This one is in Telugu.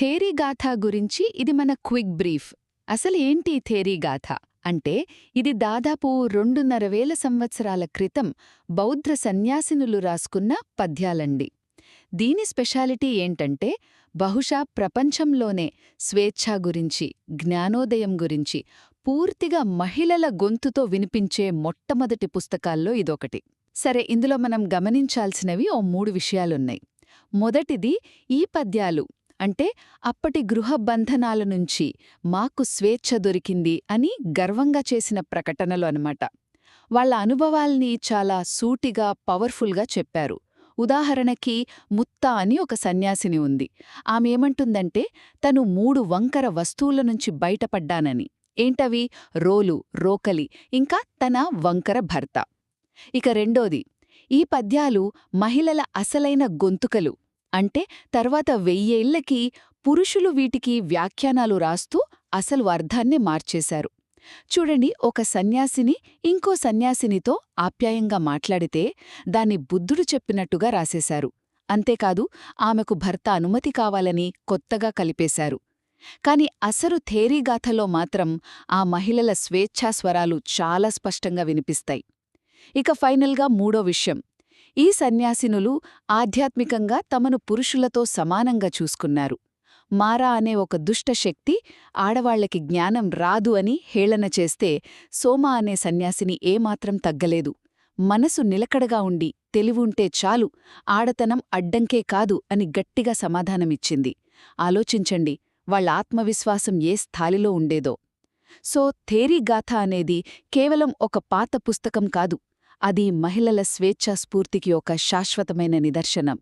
థేరీ గాథ గురించి ఇది మన క్విక్ బ్రీఫ్. అసలు ఏంటి థేరీ గాథ? అంటే ఇది దాదాపు రెండున్నర వేల సంవత్సరాల క్రితం బౌద్ధ సన్యాసినులు రాసుకున్న పద్యాలండి. దీని స్పెషాలిటీ ఏంటంటే బహుశా ప్రపంచంలోనే స్వేచ్ఛ గురించి జ్ఞానోదయం గురించి పూర్తిగా మహిళల గొంతుతో వినిపించే మొట్టమొదటి పుస్తకాల్లో ఇదొకటి. సరే ఇందులో మనం గమనించాల్సినవి ఓ మూడు విషయాలున్నాయి. మొదటిది ఈ పద్యాలు. అంటే అప్పటి గృహ బంధనాల నుంచి మాకు స్వేచ్ఛ దొరికింది అని గర్వంగా చేసిన ప్రకటనలు అనమాట వాళ్ళ అనుభవాల్ని చాలా సూటిగా పవర్ఫుల్గా చెప్పారు. ఉదాహరణకి ముత్తా అని ఒక సన్యాసిని ఉంది. ఆమెమంటుందంటే తను మూడు వంకర వస్తువుల నుంచి బయటపడ్డానని. ఏంటవి? రోలు రోకలి ఇంకా తన వంకర భర్త. ఇక రెండోది ఈ పద్యాలు మహిళల అసలైన గొంతుకలు. అంటే తర్వాత వెయ్యేళ్ళకి పురుషులు వీటికి వ్యాఖ్యానాలు రాస్తూ అసలు అర్థాన్ని మార్చేశారు. చూడండి ఒక సన్యాసిని ఇంకో సన్యాసినితో ఆప్యాయంగా మాట్లాడితే దాన్ని బుద్ధుడు చెప్పినట్టుగా రాసేశారు. అంతేకాదు ఆమెకు భర్త అనుమతి కావాలని కొత్తగా కలిపేశారు. కాని అసలు థేరీగాథలో మాత్రం ఆ మహిళల స్వేచ్ఛాస్వరాలు చాలా స్పష్టంగా వినిపిస్తాయి. ఇక ఫైనల్గా మూడో విషయం. ఈ సన్యాసినులు ఆధ్యాత్మికంగా తమను పురుషులతో సమానంగా చూసుకున్నారు. మారా అనే ఒక దుష్ట శక్తి ఆడవాళ్ళకి జ్ఞానం రాదు అని హేళన చేస్తే సోమా అనే సన్యాసిని ఏమాత్రం తగ్గలేదు. మనసు నిలకడగా ఉండి తెలివుంటే చాలు ఆడతనం అడ్డంకే కాదు అని గట్టిగా సమాధానమిచ్చింది. ఆలోచించండి వాళ్ళ ఆత్మవిశ్వాసం ఏ స్థాయిలో ఉండేదో. సో థేరీగాథ అనేది కేవలం ఒక పాత పుస్తకం కాదు. అది మహిళల స్వేచ్ఛాస్ఫూర్తికి ఒక శాశ్వతమైన నిదర్శనం.